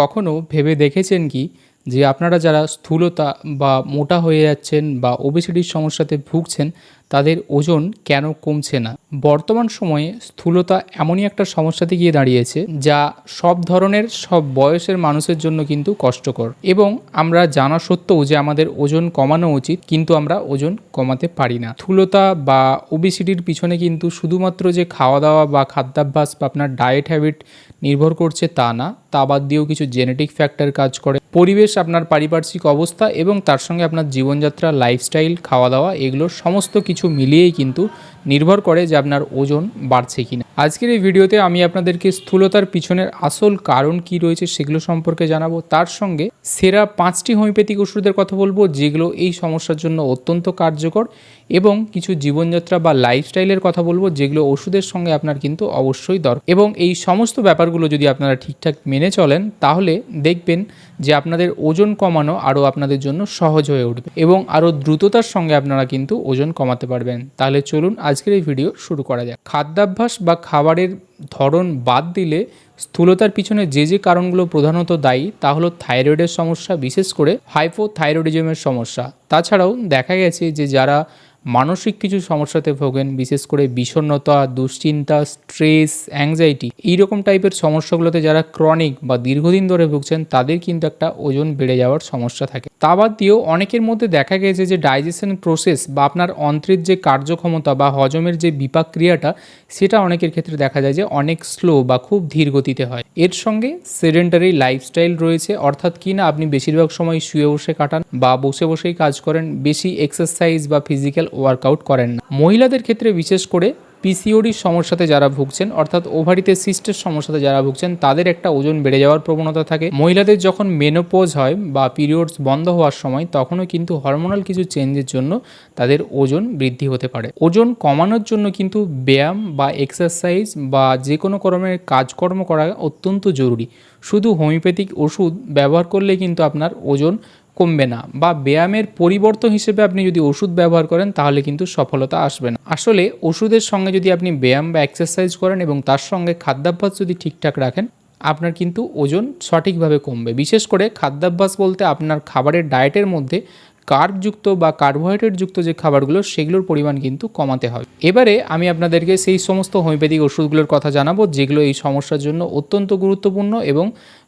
কখনো ভেবে দেখেছেন কি যে আপনারা যারা স্থূলতা বা মোটা হয়ে যাচ্ছেন বা ওবেসিটির সমস্যাতে ভুগছেন, তাদের ওজন কেন কমছে না? বর্তমান সময়ে স্থূলতা এমনই একটা সমস্যাতে গিয়ে দাঁড়িয়েছে যা সব ধরনের সব বয়সের মানুষের জন্য কিন্তু কষ্টকর এবং আমরা জানা সত্ত্বেও যে আমাদের ওজন কমানো উচিত, কিন্তু আমরা ওজন কমাতে পারি না। স্থূলতা বা ওবেসিটির পিছনে কিন্তু শুধুমাত্র যে খাওয়া দাওয়া বা খাদ্যাভ্যাস বা আপনার ডায়েট হ্যাবিট নির্ভর করছে তা না। তা বাদ দিয়েও কিছু জেনেটিক ফ্যাক্টর কাজ করে। পরিবেশ, আপনার পারিপার্শ্বিক অবস্থা এবং তার সঙ্গে আপনার জীবনযাত্রা লাইফস্টাইল খাওয়া দাওয়া এগুলো সমস্ত কিছু মিলিয়েই কিন্তু নির্ভর করে যে আপনার ওজন বাড়ছে কিনা। আজকের এই ভিডিওতে আমি আপনাদেরকে স্থূলতার পিছনের আসল কারণ কি রয়েছে সেগুলো সম্পর্কে জানাব। তার সঙ্গে সেরা পাঁচটি হোমিওপ্যাথিক ওষুধের কথা বলব, যেগুলো এই সমস্যার জন্য অত্যন্ত কার্যকর। এবং কিছু জীবনযাত্রা বা লাইফস্টাইলের কথা বলব, যেগুলো ওষুধের সঙ্গে আপনার কিন্তু অবশ্যই দরকার। এবং এই সমস্ত ব্যাপারগুলো যদি আপনারা ঠিকঠাক মেনে চলেন, তাহলে দেখবেন যে আপনাদের ওজন কমানো আরও আপনাদের জন্য সহজ হয়ে উঠবে এবং আরও দ্রুততার সঙ্গে আপনারা কিন্তু ওজন কমাতে পারবেন। তাহলে চলুন আজকের এই ভিডিও শুরু করা যাক। খাদ্যাভ্যাস বা খাবারের ধরন বাদ দিলে স্থূলতার পিছনে যে যে কারণগুলো প্রধানত দায়ী, তা হলো থাইরয়েডের সমস্যা, বিশেষ করে হাইপোথাইরয়েডিজমের সমস্যা। তাছাড়াও দেখা গেছে যে যারা মানসিক কিছু সমস্যাতে ভোগেন, বিশেষ করে বিষণ্ণতা, দুশ্চিন্তা, স্ট্রেস অ্যাংজাইটি এইরকম টাইপের সমস্যাগুলোতে যারা ক্রনিক বা দীর্ঘদিন ধরে ভুগছেন, তাদের কিন্তু একটা ওজন বেড়ে যাওয়ার সমস্যা থাকে। তা বাদ দিয়েও অনেকের মধ্যে দেখা গেছে যে ডাইজেশন প্রসেস বা আপনার অন্ত্রের যে কার্যক্ষমতা বা হজমের যে বিপাক ক্রিয়াটা সেটা অনেকের ক্ষেত্রে দেখা যায় যে অনেক স্লো বা খুব ধীর গতিতে হয়। এর সঙ্গে সেডেন্টারি লাইফস্টাইল রয়েছে, অর্থাৎ কি না আপনি বেশিরভাগ সময় শুয়ে বসে কাটান বা বসে বসেই কাজ করেন, বেশি এক্সারসাইজ বা ফিজিক্যাল ওয়ার্কআউট করেন না। মহিলাদের ক্ষেত্রে বিশেষ করে পিসিওডির সমস্যাতে যারা ভুগছেন, অর্থাৎ ওভারিতে সিস্টের সমস্যাতে যারা ভুগছেন, তাদের একটা ওজন বেড়ে যাওয়ার প্রবণতা থাকে। মহিলাদের যখন মেনোপোজ হয় বা পিরিয়ডস বন্ধ হওয়ার সময়, তখনও কিন্তু হরমোনাল কিছু চেঞ্জের জন্য তাদের ওজন বৃদ্ধি হতে পারে। ওজন কমানোর জন্য কিন্তু ব্যায়াম বা এক্সারসাইজ বা যে কোনো কর্মের কাজকর্ম করা অত্যন্ত জরুরি। শুধু হোমিওপ্যাথিক ওষুধ ব্যবহার করলে কিন্তু আপনার ওজন কমবে না বা ব্যায়ামের পরিবর্তন হিসেবে আপনি যদি ওষুধ ব্যবহার করেন, তাহলে কিন্তু সফলতা আসবে না। আসলে ওষুধের সঙ্গে যদি আপনি ব্যায়াম বা এক্সারসাইজ করেন এবং তার সঙ্গে খাদ্যাভ্যাস যদি ঠিকঠাক রাখেন, আপনার কিন্তু ওজন সঠিকভাবে কমবে। বিশেষ করে খাদ্যাভ্যাস বলতে আপনার খাবারের ডায়েটের মধ্যে কার্বযুক্ত বা কার্বোহাইড্রেটযুক্ত যে খাবারগুলো, সেগুলোর পরিমাণ কিন্তু কমাতে হবে। এবারে আমি আপনাদেরকে সেই সমস্ত হোমিওপ্যাথিক ওষুধগুলোর কথা জানাব, যেগুলো এই সমস্যার জন্য অত্যন্ত গুরুত্বপূর্ণ এবং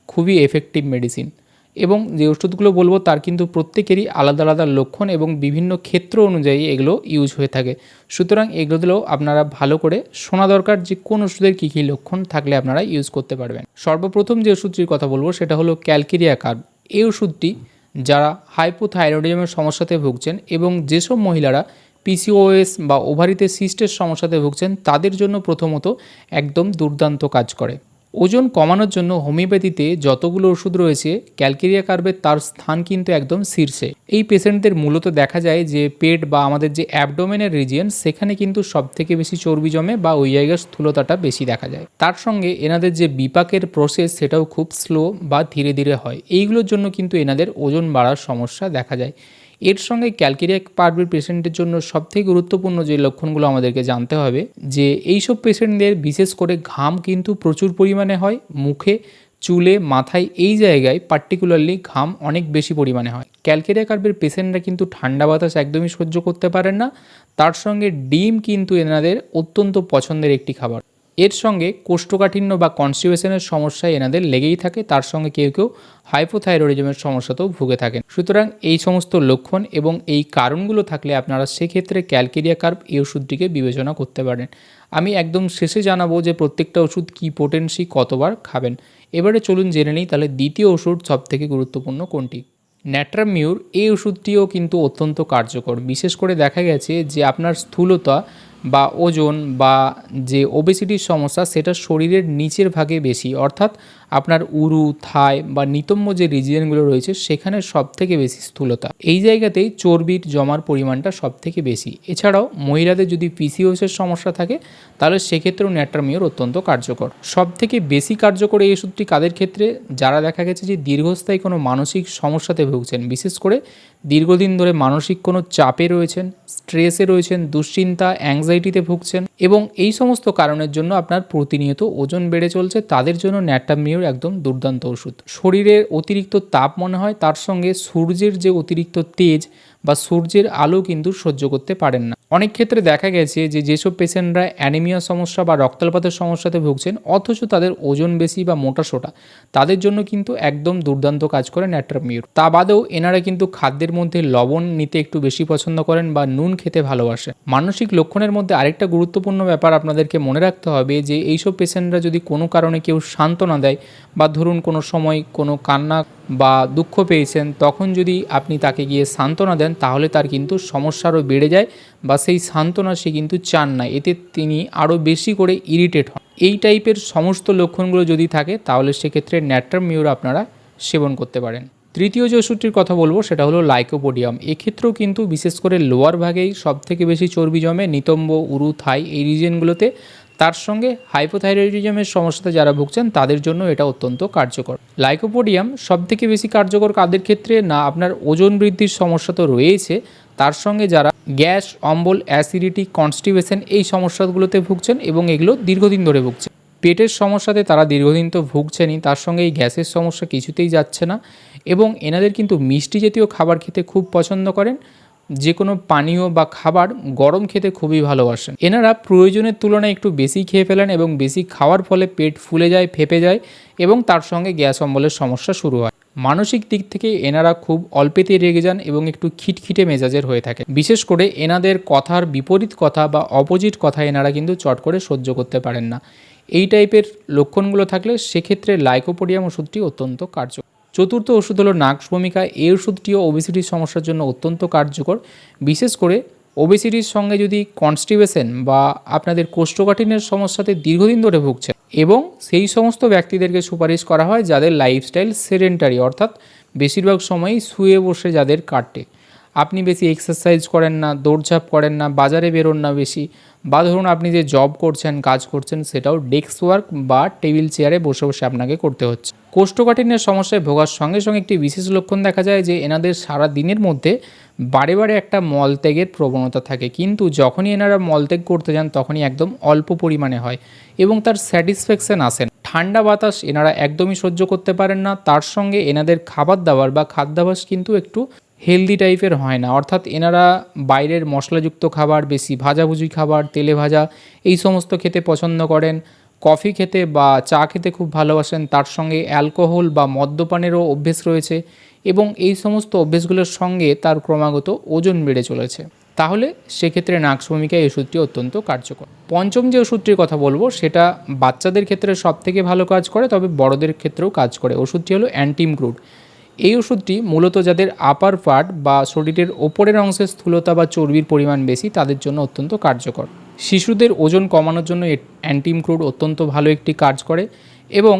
খুবই এফেক্টিভ মেডিসিন এবং যে ওষুধগুলো বলব তার কিন্তু প্রত্যেকেরই আলাদা আলাদা লক্ষণ এবং বিভিন্ন ক্ষেত্র অনুযায়ী এগুলো ইউজ হয়ে থাকে। সুতরাং এগুলোতেও আপনারা ভালো করে শোনা দরকার যে কোন ওষুধের কী কী লক্ষণ থাকলে আপনারা ইউজ করতে পারবেন। সর্বপ্রথম যে ওষুধটির কথা বলব সেটা হলো ক্যালকেরিয়া কার্ব। এই ওষুধটি যারা হাইপোথাইরয়েডিজমের সমস্যাতে ভুগছেন এবং যেসব মহিলারা পিসিওএস বা ওভারিতে সিস্টের সমস্যাতে ভুগছেন তাদের জন্য প্রথমত একদম দুর্দান্ত কাজ করে। ওজন কমানোর জন্য হোমিওপ্যাথিতে যতগুলো ওষুধ রয়েছে, ক্যালকেরিয়া কার্বের তার স্থান কিন্তু একদম শীর্ষে। এই পেশেন্টদের মূলত দেখা যায় যে পেট বা আমাদের যে অ্যাবডোমেনের রিজিয়ন, সেখানে কিন্তু সব থেকে বেশি চর্বি জমে বা ওই জায়গার স্থূলতাটা বেশি দেখা যায়। তার সঙ্গে এনাদের যে বিপাকের প্রসেস সেটাও খুব স্লো বা ধীরে ধীরে হয়। এইগুলোর জন্য কিন্তু এনাদের ওজন বাড়ার সমস্যা দেখা যায়। এর সঙ্গে ক্যালকেরিয়া পার্বের পেশেন্টের জন্য সবথেকে গুরুত্বপূর্ণ যে লক্ষণগুলো আমাদেরকে জানতে হবে, যে এইসব পেশেন্টদের বিশেষ করে ঘাম কিন্তু প্রচুর পরিমাণে হয়, মুখে, চুলে, মাথায় এই জায়গায় পার্টিকুলারলি ঘাম অনেক বেশি পরিমাণে হয়। ক্যালকেরিয়া কার্বের পেশেন্টরা কিন্তু ঠান্ডা বাতাস একদমই সহ্য করতে পারেন না, তার সঙ্গে ডিম কিন্তু এনাদের অত্যন্ত পছন্দের একটি খাবার। এর সঙ্গে কোষ্ঠকাঠিন্য বা কনস্টিপেশনের সমস্যায় এনাদের লেগেই থাকে, তার সঙ্গে কেউ কেউ হাইপোথাইরয়েডিজমের সমস্যাতেও ভুগে থাকেন। সুতরাং এই সমস্ত লক্ষণ এবং এই কারণগুলো থাকলে আপনারা সেক্ষেত্রে ক্যালকেরিয়া কার্ব এই ওষুধটিকে বিবেচনা করতে পারেন। আমি একদম শেষে জানাব যে প্রত্যেকটা ওষুধ কী পোটেন্সি কতবার খাবেন। এবারে চলুন জেনে নিই তাহলে দ্বিতীয় ওষুধ সবথেকে গুরুত্বপূর্ণ কোনটি? ন্যাট্রামিউর এই ওষুধটিও কিন্তু অত্যন্ত কার্যকর। বিশেষ করে দেখা গেছে যে আপনার স্থূলতা বা ওজন বা যে ওবেসিটির সমস্যা সেটা শরীরের নিচের ভাগে বেশি অর্থাৎ আপনার উরু, থাই বা নিতম্ব যে রিজিয়নগুলো রয়েছে, সেখানে সব থেকে বেশি স্থূলতা। এই জায়গাতেই চর্বির জমার পরিমাণটা সব থেকে বেশি। এছাড়াও মহিলাদের যদি পিসিওসের সমস্যা থাকে, তাহলে সেক্ষেত্রেও ন্যাট্রামিওর অত্যন্ত কার্যকর। সব থেকে বেশি কার্যকর এই ওষুধটি কাদের ক্ষেত্রে? যারা দেখা গেছে যে দীর্ঘস্থায়ী কোনো মানসিক সমস্যাতে ভুগছেন, বিশেষ করে দীর্ঘদিন ধরে মানসিক কোনো চাপে রয়েছেন, স্ট্রেসে রয়েছেন, দুশ্চিন্তা, অ্যাংজাইটিতে ভুগছেন এবং এই সমস্ত কারণের জন্য আপনার প্রতিনিয়ত ওজন বেড়ে চলছে, তাদের জন্য ন্যাটামিও মিউর একদম দুর্দান্ত ওষুধ। শরীরের অতিরিক্ত তাপ মনে হয়, তার সঙ্গে সূর্যের যে অতিরিক্ত তেজ বা সূর্যের আলো কিন্তু সহ্য করতে পারেন না। অনেক ক্ষেত্রে দেখা গেছে যে যেসব পেশেন্টরা অ্যানিমিয়া সমস্যা বা রক্তাল্পাতের সমস্যাতে ভুগছেন, অথচ তাদের ওজন বেশি বা মোটা সোটা, তাদের জন্য কিন্তু একদম দুর্দান্ত কাজ করে ন্যাট্রামিউর। তা বাদেও এনারা কিন্তু খাদ্যের মধ্যে লবণ নিতে একটু বেশি পছন্দ করেন বা নুন খেতে ভালোবাসে মানসিক লক্ষণের মধ্যে আরেকটা গুরুত্বপূর্ণ ব্যাপার আপনাদেরকে মনে রাখতে হবে যে, এইসব পেশেন্টরা যদি কোনো কারণে কেউ সান্ত্বনা দেয় বা ধরুন কোনো সময় কোনো কান্না বা দুঃখ পেয়েছেন, তখন যদি আপনি তাকে গিয়ে সান্ত্বনা দেন, তাহলে তার কিন্তু সমস্যা আরও বেড়ে যায় বা সেই সান্ত্বনা সে কিন্তু চান না। এতে তিনি আরও বেশি করে ইরিটেট হন। এই টাইপের সমস্ত লক্ষণগুলো যদি থাকে, তাহলে সেক্ষেত্রে ন্যাট্রাম মিউর আপনারা সেবন করতে পারেন। তৃতীয় যে ওষুধটির কথা বলব, সেটা হলো লাইকোপোডিয়াম। এক্ষেত্রেও কিন্তু বিশেষ করে লোয়ার ভাগেই সব থেকে বেশি চর্বি জমে, নিতম্ব, উরু, থাই, এই রিজনগুলোতে তার সঙ্গে হাইপোথাইরয়েডিজমের সমস্যাতে যারা ভুগছেন, তাদের জন্য এটা অত্যন্ত কার্যকর। লাইকোপোডিয়াম সব থেকে বেশি কার্যকর কাদের ক্ষেত্রে? না, আপনার ওজন বৃদ্ধির সমস্যা তো রয়েছে। তার সঙ্গে যারা গ্যাস, অম্বল, অ্যাসিডিটি কনস্টিভেশন এই সমস্যাগুলোতে ভুগছেন এবং এগুলো দীর্ঘদিন ধরে ভুগছেন। পেটের সমস্যাতে তারা দীর্ঘদিন তো ভুগছেনই, তার সঙ্গে এই গ্যাসের সমস্যা কিছুতেই যাচ্ছে না এবং এনাদের কিন্তু মিষ্টি জাতীয় খাবার খেতে খুব পছন্দ করেন। যে কোনো পানীয় বা খাবার গরম খেতে খুবই ভালোবাসেন। এনারা প্রয়োজনের তুলনায় একটু বেশি খেয়ে ফেলেন এবং বেশি খাওয়ার ফলে পেট ফুলে যায়, ফেপে যায় এবং তার সঙ্গে গ্যাস অম্বলের সমস্যা শুরু হয়। মানসিক দিক থেকে এনারা খুব অল্পেতে রেগে যান এবং একটু খিটখিটে মেজাজের হয়ে থাকে। বিশেষ করে এনাদের কথার বিপরীত কথা বা অপোজিট কথা এনারা কিন্তু চট করে সহ্য করতে পারেন না। এই টাইপের লক্ষণগুলো থাকলে সেক্ষেত্রে লাইকোপোডিয়াম ওষুধটি অত্যন্ত কার্যকর। চতুর্থ ওষুধ হলো নাক ভূমিকা এই ওষুধটিও ওবেসিটির সমস্যার জন্য অত্যন্ত কার্যকর। বিশেষ করে ওবেসিটির সঙ্গে যদি কনস্টিবেশন বা আপনাদের কোষ্ঠকাঠিন্যের সমস্যাতে দীর্ঘদিন ধরে ভুগছে এবং সেই সমস্ত ব্যক্তিদেরকে সুপারিশ করা হয় যাদের লাইফস্টাইল সেডেন্টারি অর্থাৎ বেশিরভাগ সময়ই শুয়ে বসে যাদের কাটে। আপনি বেশি এক্সারসাইজ করেন না, দৌড়ঝাঁপ করেন না, বাজারে বেরোন না বেশি বা ধরুন আপনি যে জব করছেন, কাজ করছেন সেটাও ডেস্ক ওয়ার্ক বা টেবিল চেয়ারে বসে বসে আপনাকে করতে হচ্ছে। কোষ্ঠকাঠিন্যের সমস্যায় ভোগার সঙ্গে সঙ্গে একটি বিশেষ লক্ষণ দেখা যায় যে এনাদের সারা দিনের মধ্যে বারে বারে একটা মলত্যাগের প্রবণতা থাকে। কিন্তু যখনই এনারা মলত্যাগ করতে যান, তখনই একদম অল্প পরিমাণে হয় এবং তার স্যাটিসফ্যাকশন আসেন ঠান্ডা বাতাস এনারা একদমই সহ্য করতে পারেন না। তার সঙ্গে এনাদের খাবার দাবার বা খাদ্যাভাস কিন্তু একটু হেলদি টাইপের হয় না। অর্থাৎ এনারা বাইরের মশলাযুক্ত খাবার, বেশি ভাজাভুজি খাবার, তেলে ভাজা, এই সমস্ত খেতে পছন্দ করেন। কফি খেতে বা চা খেতে খুব ভালোবাসেন। তার সঙ্গে অ্যালকোহল বা মদ্যপানেরও অভ্যেস রয়েছে এবং এই সমস্ত অভ্যেসগুলোর সঙ্গে তার ক্রমাগত ওজন বেড়ে চলেছে। তাহলে সেক্ষেত্রে নাক্স ভূমিকা এই ওষুধটি অত্যন্ত কার্যকর। পঞ্চম যে ওষুধটির কথা বলব, সেটা বাচ্চাদের ক্ষেত্রে সব থেকে ভালো কাজ করে, তবে বড়দের ক্ষেত্রেও কাজ করে। ওষুধটি হলো অ্যান্টিমক্রুড। এই ওষুধটি মূলত যাদের আপার পার্ট বা শরীরের ওপরের অংশে স্থূলতা বা চর্বির পরিমাণ বেশি, তাদের জন্য অত্যন্ত কার্যকর। শিশুদের ওজন কমানোর জন্য অ্যান্টিমক্রুড অত্যন্ত ভালো একটি কাজ করে এবং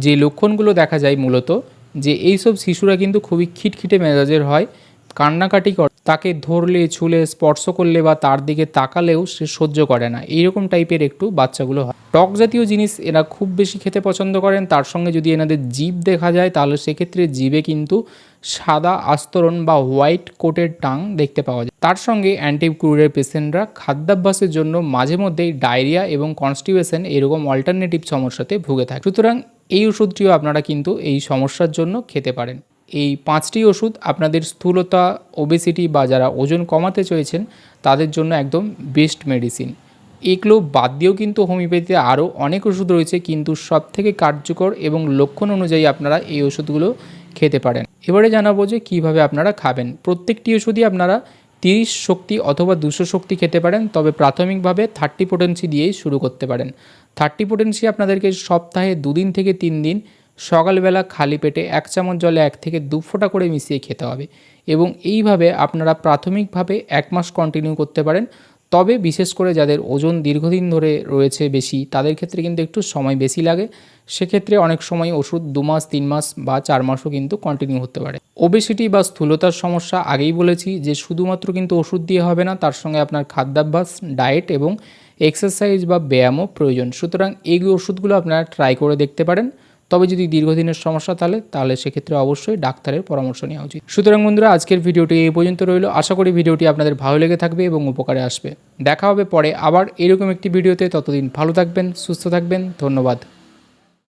যে লক্ষণগুলো দেখা যায় মূলত যে এইসব শিশুরা কিন্তু খুবই খিটখিটে মেজাজের হয়, কান্নাকাটি করে। তাকে ধরলে, ছুলে, স্পর্শ করলে বা তার দিকে তাকালেও সে সহ্য করে না। এইরকম টাইপের একটু বাচ্চাগুলো হয়। টক জাতীয় জিনিস এরা খুব বেশি খেতে পছন্দ করেন। তার সঙ্গে যদি এনাদের জীব দেখা যায়, তাহলে সেক্ষেত্রে জীবে কিন্তু সাদা আস্তরণ বা হোয়াইট কোটের টাং দেখতে পাওয়া যায়। তার সঙ্গে অ্যান্টিক্রুডের পেশেন্টরা খাদ্যাভ্যাসের জন্য মাঝে মধ্যেই ডায়রিয়া এবং কনস্টিপেশন এরকম অল্টারনেটিভ সমস্যাতে ভুগে থাকে। সুতরাং এই ওষুধটিও আপনারা কিন্তু এই সমস্যার জন্য খেতে পারেন। এই পাঁচটি ওষুধ আপনাদের স্থূলতা ওবেসিটি বা যারা ওজন কমাতে চলেছেন, তাদের জন্য একদম বেস্ট মেডিসিন এগুলো বাদ দিয়েও কিন্তু হোমিওপ্যাথিতে আরও অনেক ওষুধ রয়েছে, কিন্তু সব থেকে কার্যকর এবং লক্ষণ অনুযায়ী আপনারা এই ওষুধগুলো খেতে পারেন। এবারে জানাব যে কীভাবে আপনারা খাবেন। প্রত্যেকটি ওষুধই আপনারা তিরিশ শক্তি অথবা দুশো শক্তি খেতে পারেন, তবে প্রাথমিকভাবে থার্টি পোটেন্সি দিয়েই শুরু করতে পারেন। থার্টি পোটেন্সি আপনাদেরকে সপ্তাহে দুদিন থেকে তিন দিন সকালবেলা খালি পেটে এক চামচ জলে এক থেকে দু ফোঁটা করে মিশিয়ে খেতে হবে এবং এইভাবে আপনারা প্রাথমিকভাবে এক মাস কন্টিনিউ করতে পারেন। তবে বিশেষ করে যাদের ওজন দীর্ঘদিন ধরে রয়েছে বেশি, তাদের ক্ষেত্রে কিন্তু একটু সময় বেশি লাগে। সেক্ষেত্রে অনেক সময় ওষুধ দু মাস, তিন মাস বা চার মাসও কিন্তু কন্টিনিউ হতে পারে। ওবেসিটি বা স্থূলতার সমস্যা আগেই বলেছি যে শুধুমাত্র কিন্তু ওষুধ দিয়ে হবে না, তার সঙ্গে আপনার খাদ্যাভ্যাস ডায়েট এবং এক্সারসাইজ বা ব্যায়ামও প্রয়োজন। সুতরাং এই ওষুধগুলো আপনারা ট্রাই করে দেখতে পারেন। তবে যদি দীর্ঘদিনের সমস্যা তাহলে তাহলে সেক্ষেত্রে অবশ্যই ডাক্তারের পরামর্শ নেওয়া উচিত। সুতরাং বন্ধুরা, আজকের ভিডিওটি এই পর্যন্ত রইল। আশা করি ভিডিওটি আপনাদের ভালো লেগে থাকবে এবং উপকারে আসবে। দেখা হবে পরে আবার এরকম একটি ভিডিওতে। ততদিন ভালো থাকবেন, সুস্থ থাকবেন। ধন্যবাদ।